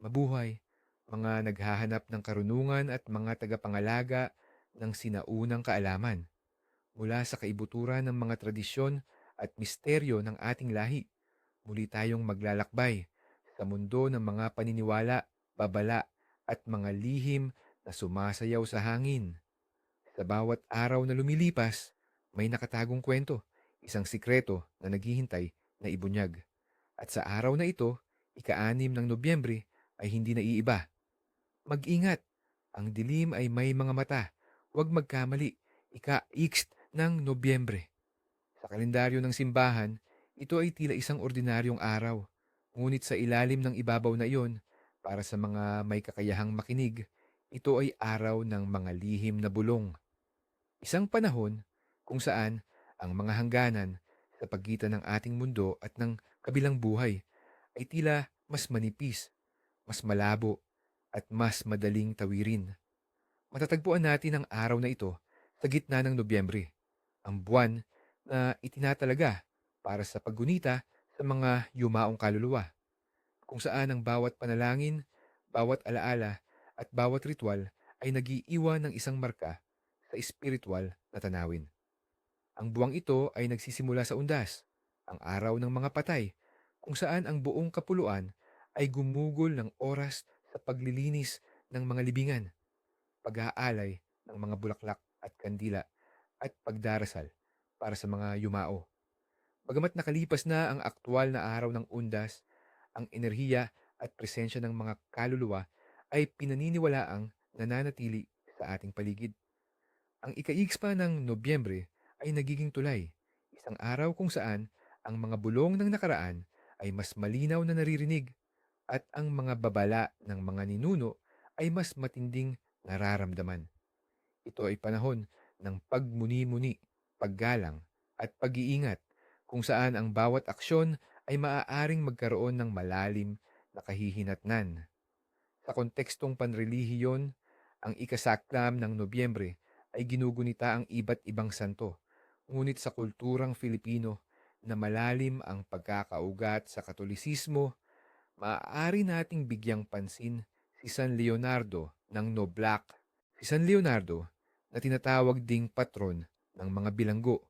Mabuhay, mga naghahanap ng karunungan at mga tagapangalaga ng sinaunang kaalaman mula sa kaibuturan ng mga tradisyon at misteryo ng ating lahi. Muli tayong maglalakbay sa mundo ng mga paniniwala, babala at mga lihim na sumasayaw sa hangin. Sa bawat araw na lumilipas, may nakatagong kwento, isang sikreto na naghihintay na ibunyag. At sa araw na ito, ika-anim ng Nobyembre, ay hindi na iiba. Mag-ingat, ang dilim ay may mga mata. Huwag magkamali, ika-x ng Nobyembre. Sa kalendaryo ng simbahan, ito ay tila isang ordinaryong araw. Ngunit sa ilalim ng ibabaw na iyon, para sa mga may kakayahang makinig, ito ay araw ng mga lihim na bulong. Isang panahon kung saan ang mga hangganan sa pagitan ng ating mundo at ng kabilang buhay ay tila mas manipis, mas malabo, at mas madaling tawirin. Matatagpuan natin ang araw na ito sa gitna ng Nobyembre, ang buwan na itinatalaga para sa paggunita sa mga yumaong kaluluwa, kung saan ang bawat panalangin, bawat alaala, at bawat ritual ay nagiiwan ng isang marka sa espiritual na tanawin. Ang buwang ito ay nagsisimula sa undas, ang araw ng mga patay, kung saan ang buong kapuluan ay gumugol ng oras sa paglilinis ng mga libingan, pag-aalay ng mga bulaklak at kandila, at pagdarasal para sa mga yumao. Bagamat nakalipas na ang aktwal na araw ng undas, ang enerhiya at presensya ng mga kaluluwa ay pinaniniwalaang nananatili sa ating paligid. Ang ika-X pa ng Nobyembre ay nagiging tulay, isang araw kung saan ang mga bulong ng nakaraan ay mas malinaw na naririnig at ang mga babala ng mga ninuno ay mas matinding nararamdaman. Ito ay panahon ng pagmuni-muni, paggalang at pag-iingat kung saan ang bawat aksyon ay maaaring magkaroon ng malalim na kahihinatnan. Sa kontekstong panrelihiyon, ang ikasaklam ng Nobyembre ay ginugunita ang iba't ibang santo. Ngunit sa kulturang Filipino na malalim ang pagkakaugat sa katolisismo, maaari nating bigyang pansin si San Leonardo ng Noblac. Si San Leonardo, na tinatawag ding patron ng mga bilanggo,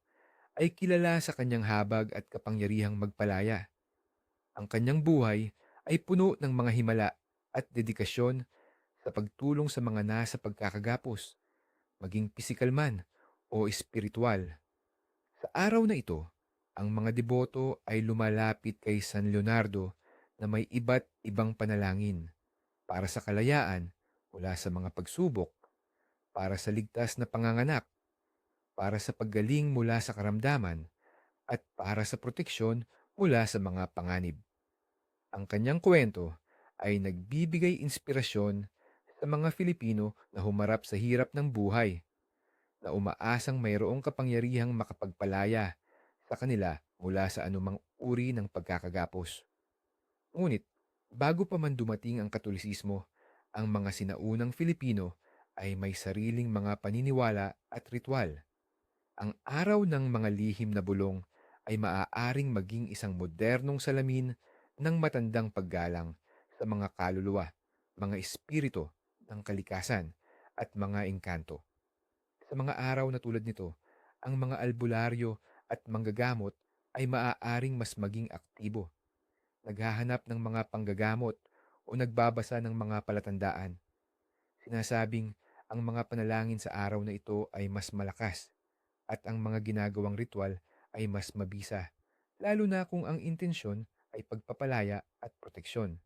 ay kilala sa kanyang habag at kapangyarihang magpalaya. Ang kanyang buhay ay puno ng mga himala at dedikasyon sa pagtulong sa mga nasa pagkakagapos, maging pisikal man o espiritual. Sa araw na ito, ang mga deboto ay lumalapit kay San Leonardo na may iba't ibang panalangin para sa kalayaan mula sa mga pagsubok, para sa ligtas na panganganak, para sa paggaling mula sa karamdaman, at para sa proteksyon mula sa mga panganib. Ang kanyang kwento ay nagbibigay inspirasyon sa mga Filipino na humarap sa hirap ng buhay, na umaasang mayroong kapangyarihang makapagpalaya sa kanila mula sa anumang uri ng pagkakagapos. Ngunit, bago pa man dumating ang katolisismo, ang mga sinaunang Filipino ay may sariling mga paniniwala at ritual. Ang araw ng mga lihim na bulong ay maaaring maging isang modernong salamin ng matandang paggalang sa mga kaluluwa, mga espiritu ng kalikasan at mga engkanto. Sa mga araw na tulad nito, ang mga albularyo at manggagamot ay maaaring mas maging aktibo. Naghahanap ng mga panggagamot o nagbabasa ng mga palatandaan. Sinasabing ang mga panalangin sa araw na ito ay mas malakas at ang mga ginagawang ritual ay mas mabisa, lalo na kung ang intensyon ay pagpapalaya at proteksyon.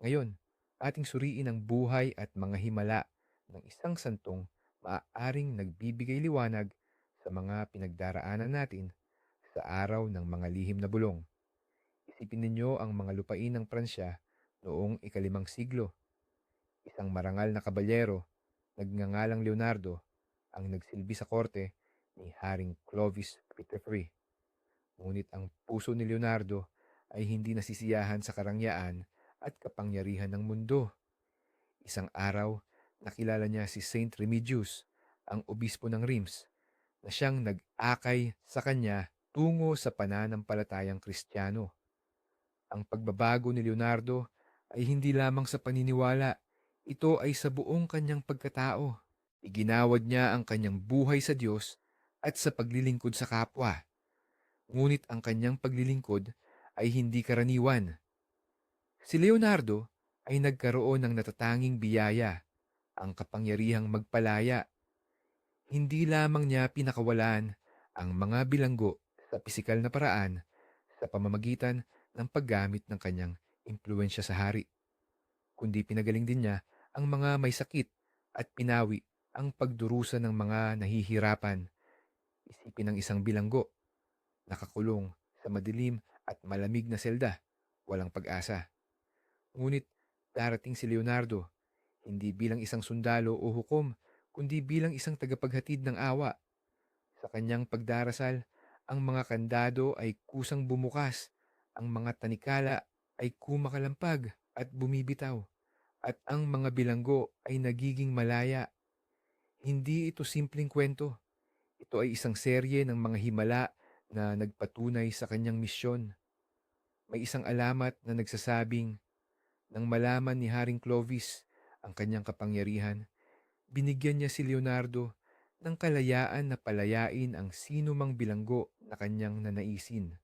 Ngayon, ating suriin ang buhay at mga himala ng isang santong maaaring nagbibigay liwanag sa mga pinagdaraanan natin sa araw ng mga lihim na bulong. Isipin ninyo ang mga lupain ng Pransya noong ikalimang siglo. Isang marangal na kabalyero, nagngangalang Leonardo, ang nagsilbi sa korte ni Haring Clovis III. Ngunit ang puso ni Leonardo ay hindi nasisiyahan sa karangyaan at kapangyarihan ng mundo. Isang araw, nakilala niya si Saint Remigius, ang obispo ng Reims, na siyang nag-akay sa kanya tungo sa pananampalatayang Kristiyano. Ang pagbabago ni Leonardo ay hindi lamang sa paniniwala, ito ay sa buong kanyang pagkatao. Iginawad niya ang kanyang buhay sa Diyos at sa paglilingkod sa kapwa. Ngunit ang kanyang paglilingkod ay hindi karaniwan. Si Leonardo ay nagkaroon ng natatanging biyaya, ang kapangyarihang magpalaya. Hindi lamang niya pinakawalan ang mga bilanggo sa pisikal na paraan sa pamamagitan ng paggamit ng kanyang impluensya sa hari, kundi pinagaling din niya ang mga may sakit at pinawi ang pagdurusa ng mga nahihirapan. Isipin ng isang bilanggo, nakakulong sa madilim at malamig na selda, walang pag-asa. Ngunit darating si Leonardo, hindi bilang isang sundalo o hukom, kundi bilang isang tagapaghatid ng awa. Sa kanyang pagdarasal, ang mga kandado ay kusang bumukas, ang mga tanikala ay kumakalampag at bumibitaw, at ang mga bilanggo ay nagiging malaya. Hindi ito simpleng kwento. Ito ay isang serye ng mga himala na nagpatunay sa kanyang misyon. May isang alamat na nagsasabing, nang malaman ni Haring Clovis ang kanyang kapangyarihan, binigyan niya si Leonardo ng kalayaan na palayain ang sino mang bilanggo na kanyang nanaisin.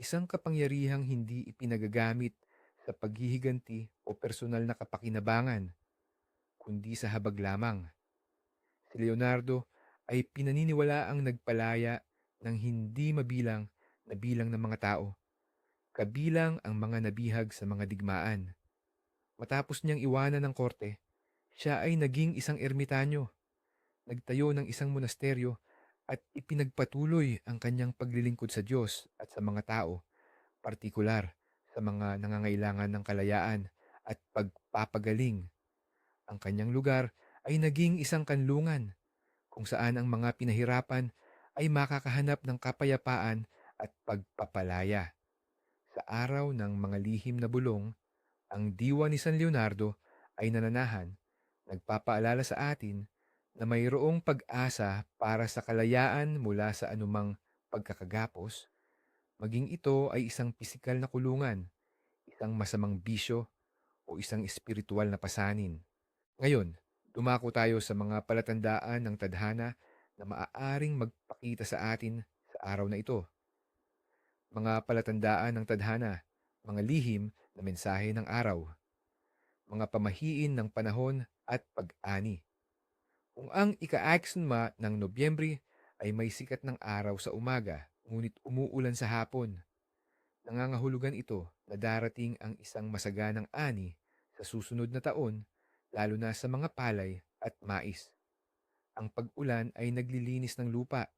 Isang kapangyarihang hindi ipinagagamit sa paghihiganti o personal na kapakinabangan, kundi sa habag lamang. Si Leonardo ay pinaniniwala ang nagpalaya ng hindi mabilang na bilang ng mga tao, kabilang ang mga nabihag sa mga digmaan. Matapos niyang iwanan ng korte, siya ay naging isang ermitanyo, nagtayo ng isang monasteryo at ipinagpatuloy ang kanyang paglilingkod sa Diyos at sa mga tao, partikular sa mga nangangailangan ng kalayaan at pagpapagaling. Ang kanyang lugar ay naging isang kanlungan kung saan ang mga pinahirapan ay makakahanap ng kapayapaan at pagpapalaya. Sa araw ng mga lihim na bulong, ang diwa ni San Leonardo ay nananahan, nagpapaalala sa atin na mayroong pag-asa para sa kalayaan mula sa anumang pagkakagapos, maging ito ay isang pisikal na kulungan, isang masamang bisyo, o isang espiritual na pasanin. Ngayon, dumako tayo sa mga palatandaan ng tadhana na maaaring magpakita sa atin sa araw na ito. Mga palatandaan ng tadhana, mga lihim na mensahe ng araw, mga pamahiin ng panahon at pag-ani. Kung ang ika-aksma ng Nobyembre ay may sikat ng araw sa umaga, ngunit umuulan sa hapon, nangangahulugan ito na darating ang isang masaganang ani sa susunod na taon, lalo na sa mga palay at mais. Ang pag-ulan ay naglilinis ng lupa,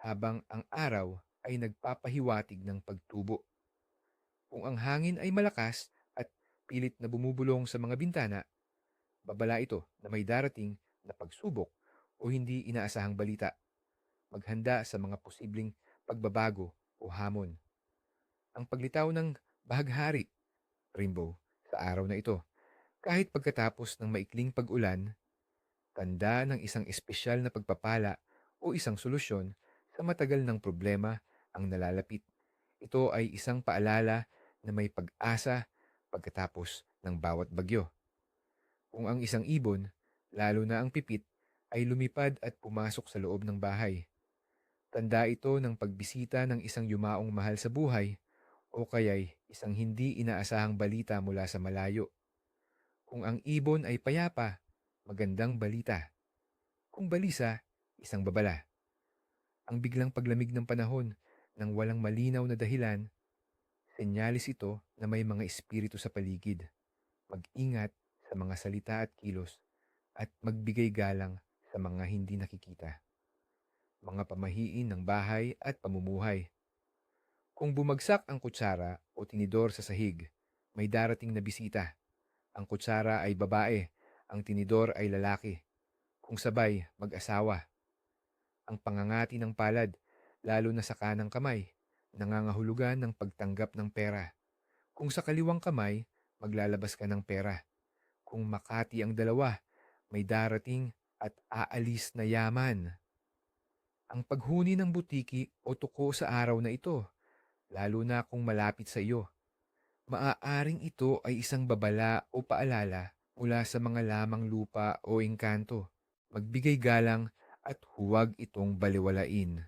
habang ang araw ay nagpapahiwatig ng pagtubo. Kung ang hangin ay malakas at pilit na bumubulong sa mga bintana, babala ito na may darating na pagsubok o hindi inaasahang balita. Maghanda sa mga posibleng pagbabago o hamon. Ang paglitaw ng bahaghari, rainbow, sa araw na ito kahit pagkatapos ng maikling pag-ulan, tanda ng isang espesyal na pagpapala o isang solusyon sa matagal ng problema ang nalalapit. Ito ay isang paalala na may pag-asa pagkatapos ng bawat bagyo. Kung ang isang ibon, lalo na ang pipit, ay lumipad at pumasok sa loob ng bahay. Tanda ito ng pagbisita ng isang yumaong mahal sa buhay o kaya'y isang hindi inaasahang balita mula sa malayo. Kung ang ibon ay payapa, magandang balita. Kung balisa, isang babala. Ang biglang paglamig ng panahon nang walang malinaw na dahilan, senyalis ito na may mga espiritu sa paligid. Mag-ingat sa mga salita at kilos at magbigay galang sa mga hindi nakikita. Mga pamahiin ng bahay at pamumuhay. Kung bumagsak ang kutsara o tinidor sa sahig, may darating na bisita ang kutsara ay babae, ang tinidor ay lalaki. Kung sabay, mag-asawa. Ang pangangati ng palad, lalo na sa kanang kamay, nangangahulugan ng pagtanggap ng pera. Kung sa kaliwang kamay, maglalabas ka ng pera. Kung makati ang dalawa, may darating at aalis na yaman. Ang paghuni ng butiki o tuko sa araw na ito, lalo na kung malapit sa iyo, Maaaring ito ay isang babala o paalala mula sa mga lamang lupa o engkanto. Magbigay galang at huwag itong baliwalain.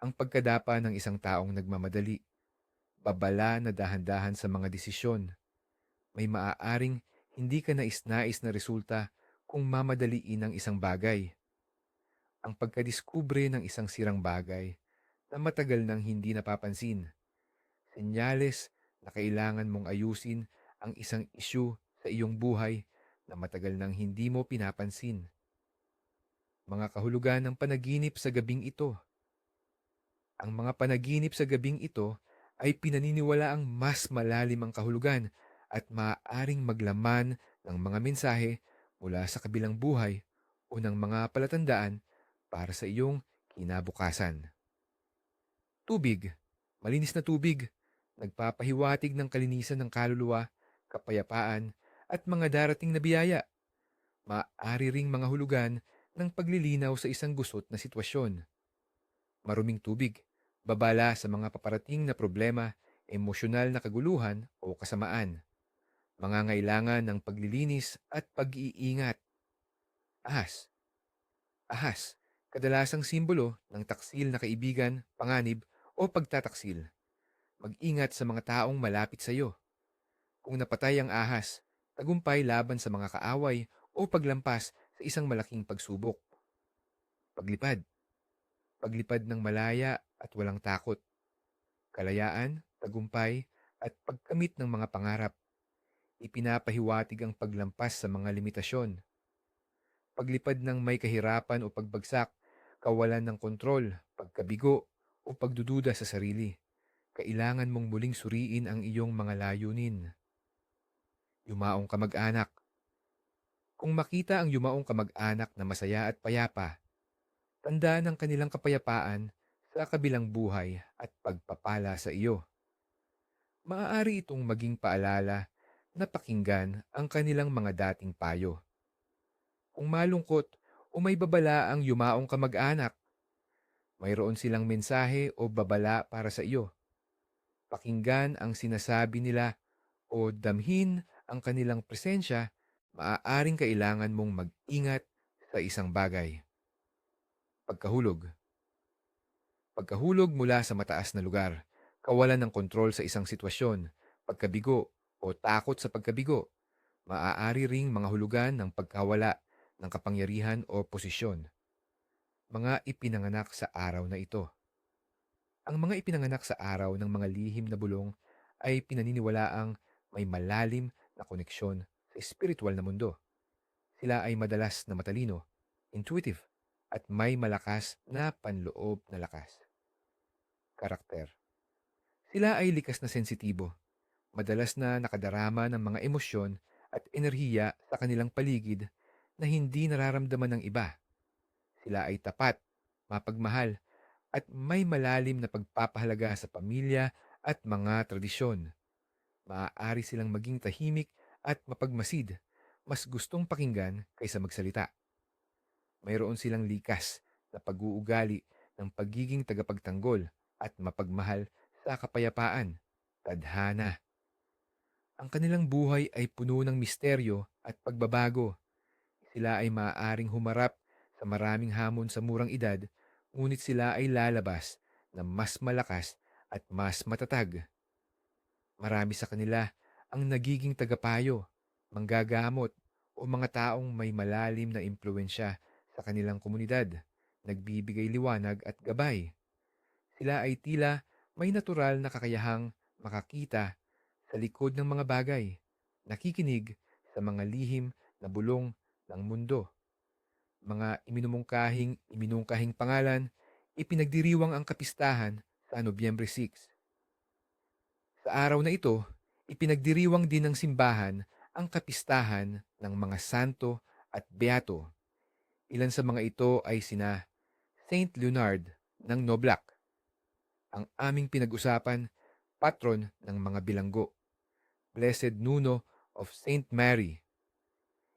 Ang pagkadapa ng isang taong nagmamadali, babala na dahan-dahan sa mga desisyon. May maaaring hindi ka nais-nais na resulta kung mamadaliin ang isang bagay. Ang pagkadiskubre ng isang sirang bagay na matagal nang hindi napapansin. Senyales na kailangan mong ayusin ang isang isyu sa iyong buhay na matagal nang hindi mo pinapansin. Mga kahulugan ng panaginip sa gabing ito. Ang mga panaginip sa gabing ito ay pinaniniwala ang mas malalim ang kahulugan at maaaring maglaman ng mga mensahe mula sa kabilang buhay o ng mga palatandaan para sa iyong kinabukasan. Tubig, malinis na tubig, nagpapahiwatig ng kalinisan ng kaluluwa, kapayapaan, at mga darating na biyaya. Maaari ring mga hulugan ng paglilinaw sa isang gusot na sitwasyon. Maruming tubig, babala sa mga paparating na problema, emosyonal na kaguluhan o kasamaan. Mangangailangan ng paglilinis at pag-iingat. Ahas. Ahas, kadalasang simbolo ng taksil na kaibigan, panganib o pagtataksil. Mag-ingat sa mga taong malapit sa iyo. Kung napatay ang ahas, tagumpay laban sa mga kaaway o paglampas sa isang malaking pagsubok. Paglipad. Paglipad ng malaya at walang takot. Kalayaan, tagumpay, at pagkamit ng mga pangarap. Ipinapahiwatig ang paglampas sa mga limitasyon. Paglipad ng may kahirapan o pagbagsak, kawalan ng kontrol, pagkabigo, o pagdududa sa sarili. Kailangan mong muling suriin ang iyong mga layunin. Yumaong kamag-anak. Kung makita ang yumaong kamag-anak na masaya at payapa, tandaan ang kanilang kapayapaan sa kabilang buhay at pagpapala sa iyo. Maaari itong maging paalala na pakinggan ang kanilang mga dating payo. Kung malungkot o may babala ang yumaong kamag-anak, mayroon silang mensahe o babala para sa iyo. Pakinggan ang sinasabi nila o damhin ang kanilang presensya, maaaring kailangan mong mag-ingat sa isang bagay. Pagkahulog Pagkahulog mula sa mataas na lugar, kawalan ng kontrol sa isang sitwasyon, pagkabigo o takot sa pagkabigo, maaari ring mga hulugan ng pagkawala ng kapangyarihan o posisyon. Mga ipinanganak sa araw na ito. Ang mga ipinanganak sa araw ng mga lihim na bulong ay pinaniniwalaang may malalim na koneksyon sa espiritual na mundo. Sila ay madalas na matalino, intuitive, at may malakas na panloob na lakas. Karakter Sila ay likas na sensitibo, madalas na nakadarama ng mga emosyon at enerhiya sa kanilang paligid na hindi nararamdaman ng iba. Sila ay tapat, mapagmahal, at may malalim na pagpapahalaga sa pamilya at mga tradisyon. Maaari silang maging tahimik at mapagmasid, mas gustong pakinggan kaysa magsalita. Mayroon silang likas na pag-uugali ng pagiging tagapagtanggol at mapagmahal sa kapayapaan, tadhana. Ang kanilang buhay ay puno ng misteryo at pagbabago. Sila ay maaaring humarap sa maraming hamon sa murang edad ngunit sila ay lalabas na mas malakas at mas matatag. Marami sa kanila ang nagiging tagapayo, manggagamot o mga taong may malalim na impluensya sa kanilang komunidad, nagbibigay liwanag at gabay. Sila ay tila may natural na kakayahang makakita sa likod ng mga bagay, nakikinig sa mga lihim na bulong ng mundo mga iminumungkahing iminungkahing pangalan, ipinagdiriwang ang kapistahan sa Nobyembre 6. Sa araw na ito, ipinagdiriwang din ng simbahan ang kapistahan ng mga santo at beato. Ilan sa mga ito ay sina Saint Leonard ng Noblac, ang aming pinag-usapan, patron ng mga bilanggo, Blessed Nuno of Saint Mary,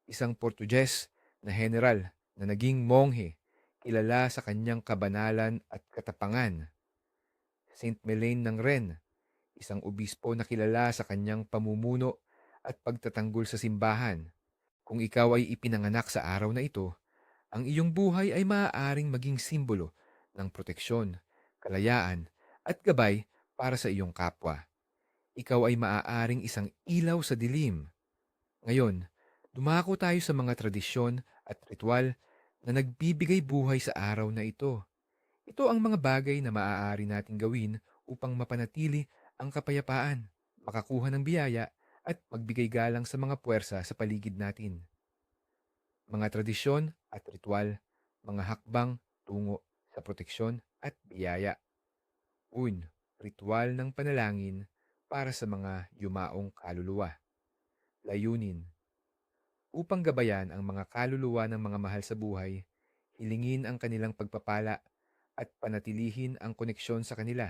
isang Portuges na general na naging monghe, kilala sa kanyang kabanalan at katapangan. Saint Melaine ng Ren, isang obispo na kilala sa kanyang pamumuno at pagtatanggol sa simbahan. Kung ikaw ay ipinanganak sa araw na ito, ang iyong buhay ay maaaring maging simbolo ng proteksyon, kalayaan, at gabay para sa iyong kapwa. Ikaw ay maaaring isang ilaw sa dilim. Ngayon, dumako tayo sa mga tradisyon at ritual na nagbibigay buhay sa araw na ito. Ito ang mga bagay na maaari nating gawin upang mapanatili ang kapayapaan, makakuha ng biyaya at magbigay galang sa mga puwersa sa paligid natin. Mga tradisyon at ritual, mga hakbang tungo sa proteksyon at biyaya. Un, ritual ng panalangin para sa mga yumaong kaluluwa. Layunin. Upang gabayan ang mga kaluluwa ng mga mahal sa buhay, hilingin ang kanilang pagpapala at panatilihin ang koneksyon sa kanila.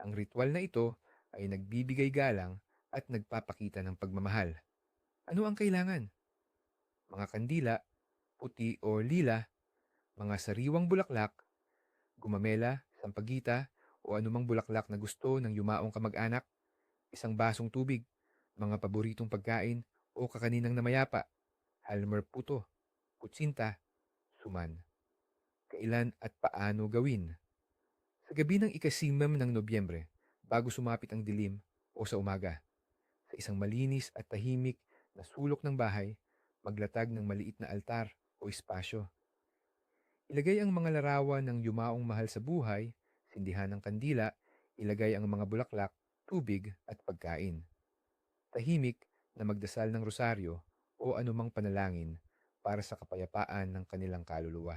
Ang ritual na ito ay nagbibigay galang at nagpapakita ng pagmamahal. Ano ang kailangan? Mga kandila, puti o lila, mga sariwang bulaklak, gumamela, sampagita, o anumang bulaklak na gusto ng yumaong kamag-anak, isang basong tubig, mga paboritong pagkain o kakaninang namayapa, halmer puto, kutsinta, suman. Kailan at paano gawin? Sa gabi ng ikasimam ng Nobyembre, bago sumapit ang dilim o sa umaga, sa isang malinis at tahimik na sulok ng bahay, maglatag ng maliit na altar o espasyo. Ilagay ang mga larawan ng yumaong mahal sa buhay, sindihan ng kandila, ilagay ang mga bulaklak, tubig at pagkain. Tahimik na magdasal ng rosaryo o anumang panalangin para sa kapayapaan ng kanilang kaluluwa.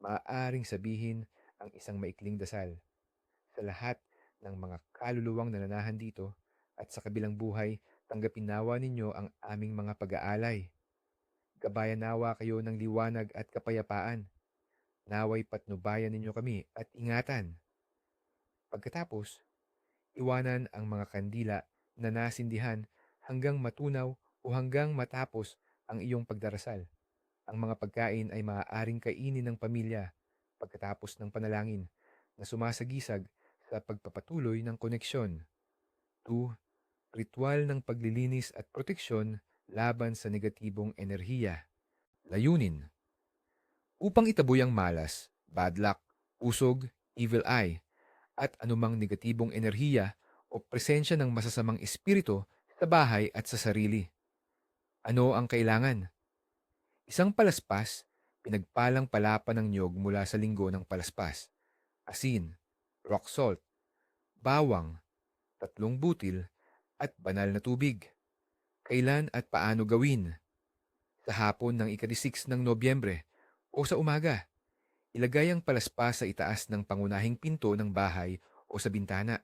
Maaaring sabihin ang isang maikling dasal sa lahat ng mga kaluluwang nananahan dito at sa kabilang buhay, tanggapin nawa ninyo ang aming mga pag-aalay. Gabayan nawa kayo ng liwanag at kapayapaan. Naway patnubayan ninyo kami at ingatan. Pagkatapos, iwanan ang mga kandila na nasindihan hanggang matunaw o hanggang matapos ang iyong pagdarasal. Ang mga pagkain ay maaaring kainin ng pamilya pagkatapos ng panalangin na sumasagisag sa pagpapatuloy ng koneksyon. 2. Ritual ng paglilinis at proteksyon laban sa negatibong enerhiya. Layunin. Upang itaboy ang malas, bad luck, usog, evil eye, at anumang negatibong enerhiya o presensya ng masasamang espiritu sa bahay at sa sarili. Ano ang kailangan? Isang palaspas, pinagpalang palapa ng niyog mula sa linggo ng palaspas, asin, rock salt, bawang, tatlong butil, at banal na tubig. Kailan at paano gawin? Sa hapon ng ikadisix ng Nobyembre o sa umaga. Ilagay ang palaspas sa itaas ng pangunahing pinto ng bahay o sa bintana.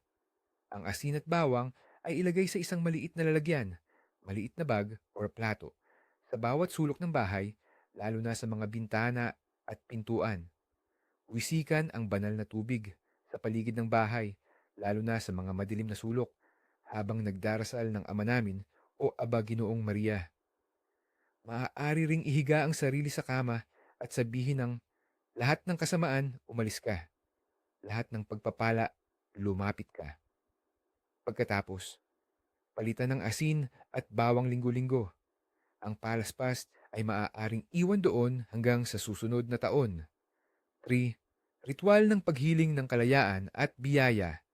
Ang asin at bawang ay ilagay sa isang maliit na lalagyan, maliit na bag or plato, sa bawat sulok ng bahay, lalo na sa mga bintana at pintuan. Wisikan ang banal na tubig sa paligid ng bahay, lalo na sa mga madilim na sulok, habang nagdarasal ng Ama namin o Aba Ginoong Maria. Maaari ring ihiga ang sarili sa kama at sabihin ng lahat ng kasamaan, umalis ka. Lahat ng pagpapala, lumapit ka. Pagkatapos, palitan ng asin at bawang linggo-linggo. Ang palaspas ay maaaring iwan doon hanggang sa susunod na taon. 3. Ritual ng paghiling ng kalayaan at biyaya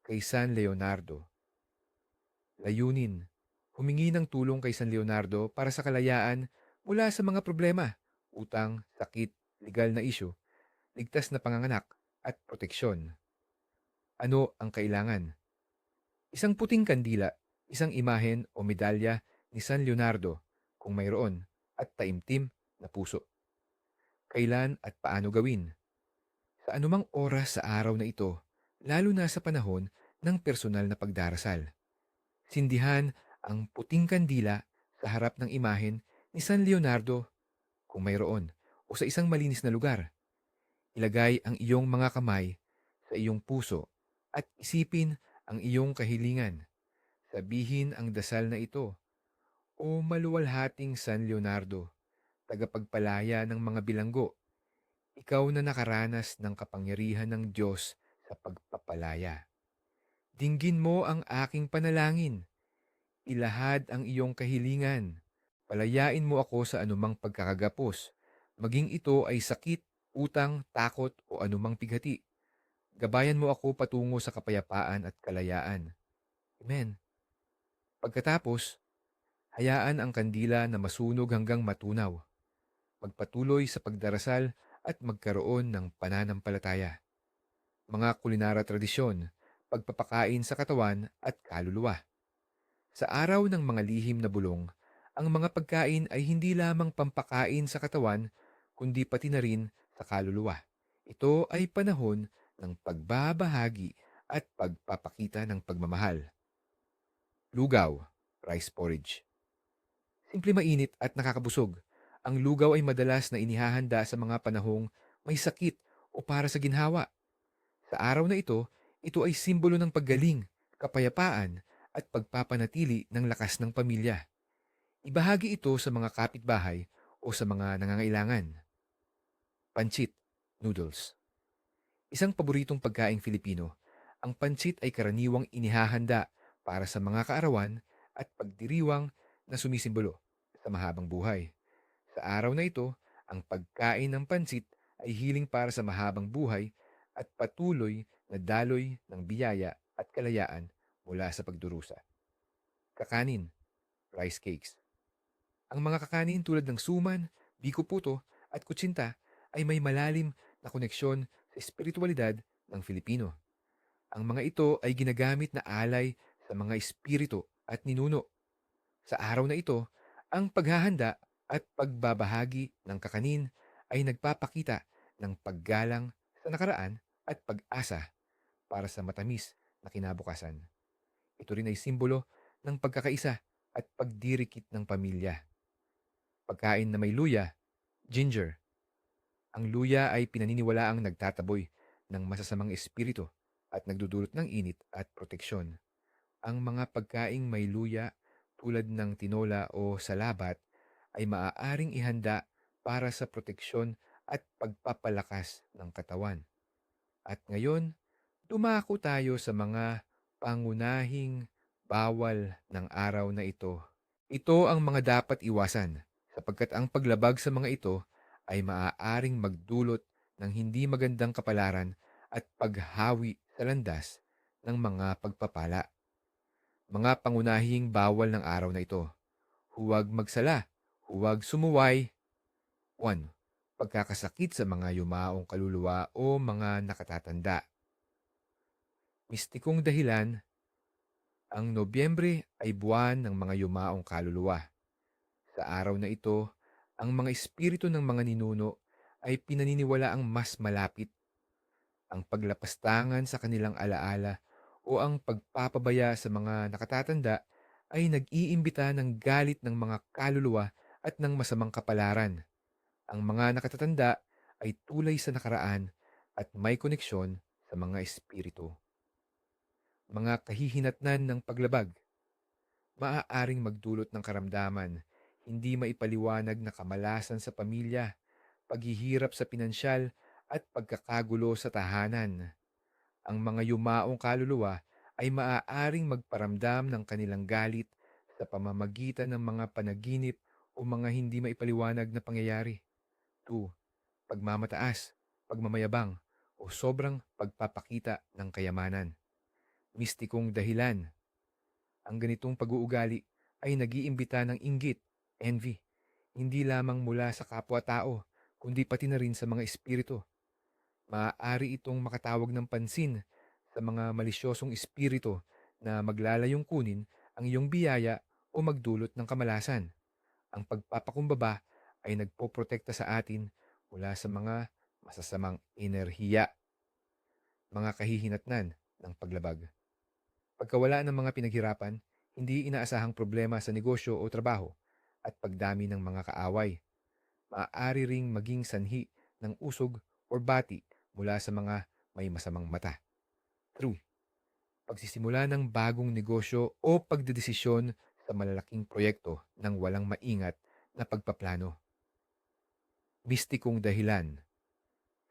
kay San Leonardo. Layunin, humingi ng tulong kay San Leonardo para sa kalayaan mula sa mga problema, utang, sakit, legal na isyu, ligtas na panganganak, at proteksyon. Ano ang kailangan? Isang puting kandila, isang imahen o medalya ni San Leonardo kung mayroon at taimtim na puso. Kailan at paano gawin? Sa anumang oras sa araw na ito, lalo na sa panahon ng personal na pagdarasal. Sindihan ang puting kandila sa harap ng imahen ni San Leonardo kung mayroon o sa isang malinis na lugar. Ilagay ang iyong mga kamay sa iyong puso at isipin ang iyong kahilingan. Sabihin ang dasal na ito, O maluwalhating San Leonardo, tagapagpalaya ng mga bilanggo, ikaw na nakaranas ng kapangyarihan ng Diyos sa pagpapalaya. Dinggin mo ang aking panalangin. Ilahad ang iyong kahilingan. Palayain mo ako sa anumang pagkakagapos, maging ito ay sakit, utang, takot o anumang pighati. Gabayan mo ako patungo sa kapayapaan at kalayaan. Amen. Pagkatapos, hayaan ang kandila na masunog hanggang matunaw. Magpatuloy sa pagdarasal at magkaroon ng pananampalataya. Mga kulinara tradisyon, pagpapakain sa katawan at kaluluwa. Sa araw ng mga lihim na bulong, ang mga pagkain ay hindi lamang pampakain sa katawan, kundi pati na rin sa kaluluwa. Ito ay panahon ng pagbabahagi at pagpapakita ng pagmamahal. Lugaw, rice porridge. Simple mainit at nakakabusog. Ang lugaw ay madalas na inihahanda sa mga panahong may sakit o para sa ginhawa. Sa araw na ito, ito ay simbolo ng paggaling, kapayapaan at pagpapanatili ng lakas ng pamilya. Ibahagi ito sa mga kapitbahay o sa mga nangangailangan. Pancit, noodles. Isang paboritong pagkaing Filipino, ang pancit ay karaniwang inihahanda para sa mga kaarawan at pagdiriwang na sumisimbolo sa mahabang buhay. Sa araw na ito, ang pagkain ng pancit ay hiling para sa mahabang buhay at patuloy na daloy ng biyaya at kalayaan mula sa pagdurusa. Kakanin, rice cakes. Ang mga kakanin tulad ng suman, biko puto at kutsinta ay may malalim na koneksyon sa espiritualidad ng Filipino. Ang mga ito ay ginagamit na alay sa mga espiritu at ninuno. Sa araw na ito, ang paghahanda at pagbabahagi ng kakanin ay nagpapakita ng paggalang sa nakaraan at pag-asa para sa matamis na kinabukasan. Ito rin ay simbolo ng pagkakaisa at pagdirikit ng pamilya. Pagkain na may luya, ginger. Ang luya ay pinaniniwalaang nagtataboy ng masasamang espiritu at nagdudulot ng init at proteksyon. Ang mga pagkaing may luya tulad ng tinola o salabat ay maaaring ihanda para sa proteksyon at pagpapalakas ng katawan. At ngayon, dumako tayo sa mga pangunahing bawal ng araw na ito. Ito ang mga dapat iwasan sapagkat ang paglabag sa mga ito ay maaaring magdulot ng hindi magandang kapalaran at paghawi sa landas ng mga pagpapala. Mga pangunahing bawal ng araw na ito. Huwag magsala, huwag sumuway. 1. Pagkakasakit sa mga yumaong kaluluwa o mga nakatatanda. Mistikong dahilan, ang Nobyembre ay buwan ng mga yumaong kaluluwa. Sa araw na ito, ang mga espiritu ng mga ninuno ay pinaniniwala ang mas malapit. Ang paglapastangan sa kanilang alaala o ang pagpapabaya sa mga nakatatanda ay nag-iimbita ng galit ng mga kaluluwa at ng masamang kapalaran. Ang mga nakatatanda ay tulay sa nakaraan at may koneksyon sa mga espiritu. Mga kahihinatnan ng paglabag. Maaaring magdulot ng karamdaman, hindi maipaliwanag na kamalasan sa pamilya, paghihirap sa pinansyal at pagkakagulo sa tahanan. Ang mga yumaong kaluluwa ay maaaring magparamdam ng kanilang galit sa pamamagitan ng mga panaginip o mga hindi maipaliwanag na pangyayari. 2. Pagmamataas, pagmamayabang, o sobrang pagpapakita ng kayamanan mistikong dahilan. Ang ganitong pag-uugali ay nag-iimbita ng inggit, envy, hindi lamang mula sa kapwa-tao, kundi pati na rin sa mga espiritu. Maaari itong makatawag ng pansin sa mga malisyosong espiritu na maglalayong kunin ang iyong biyaya o magdulot ng kamalasan. Ang pagpapakumbaba ay nagpoprotekta sa atin mula sa mga masasamang enerhiya, mga kahihinatnan ng paglabag. Pagkawala ng mga pinaghirapan, hindi inaasahang problema sa negosyo o trabaho at pagdami ng mga kaaway. Maaari ring maging sanhi ng usog or bati mula sa mga may masamang mata. True. Pagsisimula ng bagong negosyo o pagdedesisyon sa malalaking proyekto ng walang maingat na pagpaplano. Mistikong dahilan.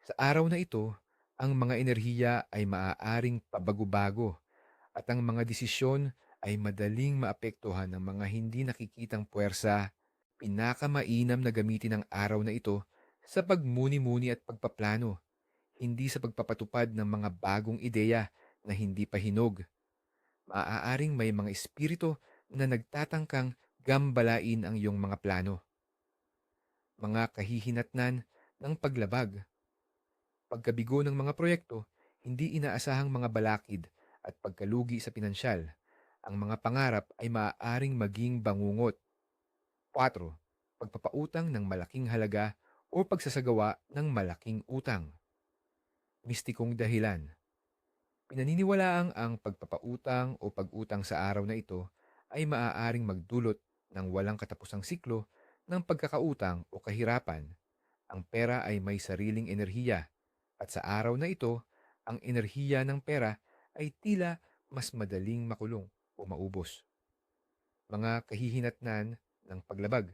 Sa araw na ito, ang mga enerhiya ay maaaring pabago-bago at ang mga desisyon ay madaling maapektuhan ng mga hindi nakikitang puwersa. Pinakamainam na gamitin ang araw na ito sa pagmuni-muni at pagpaplano, hindi sa pagpapatupad ng mga bagong ideya na hindi pa hinog. Maaaring may mga espiritu na nagtatangkang gambalain ang iyong mga plano. Mga kahihinatnan ng paglabag. Pagkabigo ng mga proyekto, hindi inaasahang mga balakid at pagkalugi sa pinansyal. Ang mga pangarap ay maaaring maging bangungot. 4. Pagpapautang ng malaking halaga o pagsasagawa ng malaking utang. Mistikong dahilan. Pinaniniwalaang ang pagpapautang o pag-utang sa araw na ito ay maaaring magdulot ng walang katapusang siklo ng pagkakautang o kahirapan. Ang pera ay may sariling enerhiya at sa araw na ito, ang enerhiya ng pera ay tila mas madaling makulong o maubos. Mga kahihinatnan ng paglabag,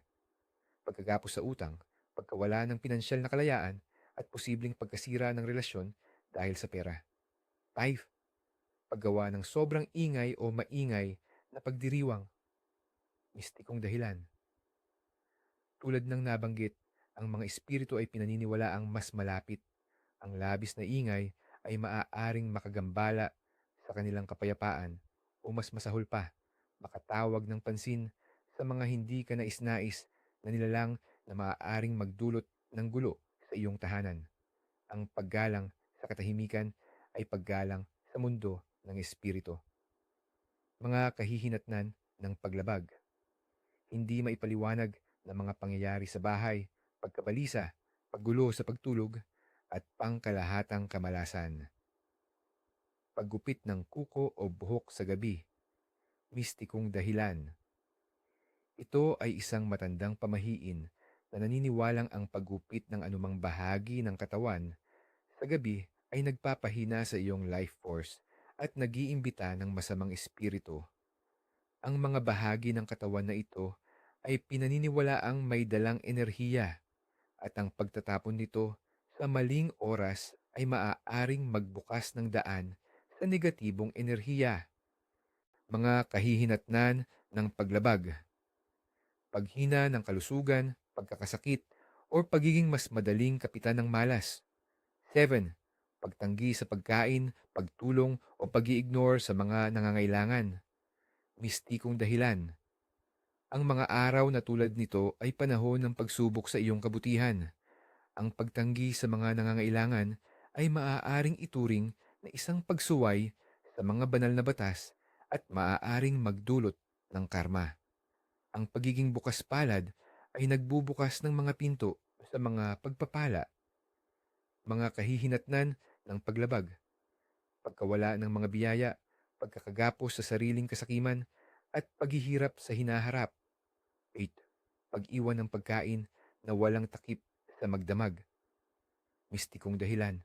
pagkagapos sa utang, pagkawala ng pinansyal na kalayaan at posibleng pagkasira ng relasyon dahil sa pera. 5. Paggawa ng sobrang ingay o maingay na pagdiriwang. Mistikong dahilan. Tulad ng nabanggit, ang mga espiritu ay pinaniniwala ang mas malapit. Ang labis na ingay ay maaaring makagambala sa kanilang kapayapaan o mas masahol pa, makatawag ng pansin sa mga hindi ka nais-nais na nilalang na maaaring magdulot ng gulo sa iyong tahanan. Ang paggalang sa katahimikan ay paggalang sa mundo ng espiritu. Mga kahihinatnan ng paglabag. Hindi maipaliwanag ng mga pangyayari sa bahay, pagkabalisa, paggulo sa pagtulog, at pangkalahatang kamalasan. Paggupit ng kuko o buhok sa gabi. Mistikong dahilan. Ito ay isang matandang pamahiin na naniniwalang ang paggupit ng anumang bahagi ng katawan sa gabi ay nagpapahina sa iyong life force at nagiimbita ng masamang espiritu. Ang mga bahagi ng katawan na ito ay pinaniniwalaang may dalang enerhiya at ang pagtatapon nito sa maling oras ay maaaring magbukas ng daan sa negatibong enerhiya. Mga kahihinatnan ng paglabag. Paghina ng kalusugan, pagkakasakit, o pagiging mas madaling kapitan ng malas. 7. Pagtanggi sa pagkain, pagtulong o pag ignore sa mga nangangailangan. Mistikong dahilan. Ang mga araw na tulad nito ay panahon ng pagsubok sa iyong kabutihan. Ang pagtanggi sa mga nangangailangan ay maaaring ituring na isang pagsuway sa mga banal na batas at maaaring magdulot ng karma. Ang pagiging bukas palad ay nagbubukas ng mga pinto sa mga pagpapala, mga kahihinatnan ng paglabag, pagkawala ng mga biyaya, pagkakagapos sa sariling kasakiman, at paghihirap sa hinaharap. 8. Pag-iwan ng pagkain na walang takip sa magdamag. Mistikong dahilan.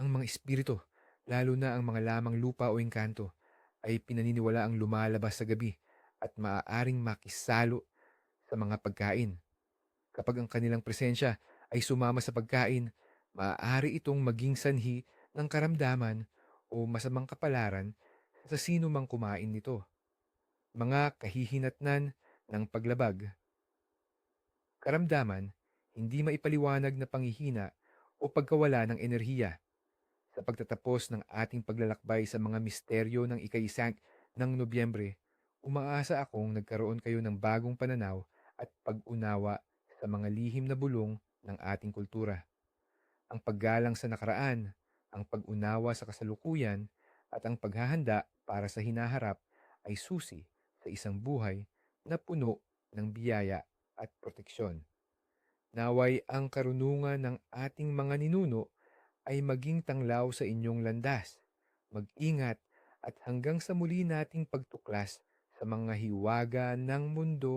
Ang mga espiritu, lalo na ang mga lamang lupa o engkanto, ay pinaniniwala ang lumalabas sa gabi at maaaring makisalo sa mga pagkain. Kapag ang kanilang presensya ay sumama sa pagkain, maaari itong maging sanhi ng karamdaman o masamang kapalaran sa sino mang kumain nito. Mga kahihinatnan ng paglabag. Karamdaman, hindi maipaliwanag na panghihina o pagkawala ng enerhiya. Sa pagtatapos ng ating paglalakbay sa mga misteryo ng ikaisang ng Nobyembre, umaasa akong nagkaroon kayo ng bagong pananaw at pag-unawa sa mga lihim na bulong ng ating kultura. Ang paggalang sa nakaraan, ang pag-unawa sa kasalukuyan, at ang paghahanda para sa hinaharap ay susi sa isang buhay na puno ng biyaya at proteksyon. Naway ang karunungan ng ating mga ninuno ay maging tanglaw sa inyong landas. Mag-ingat at hanggang sa muli nating pagtuklas sa mga hiwaga ng mundo.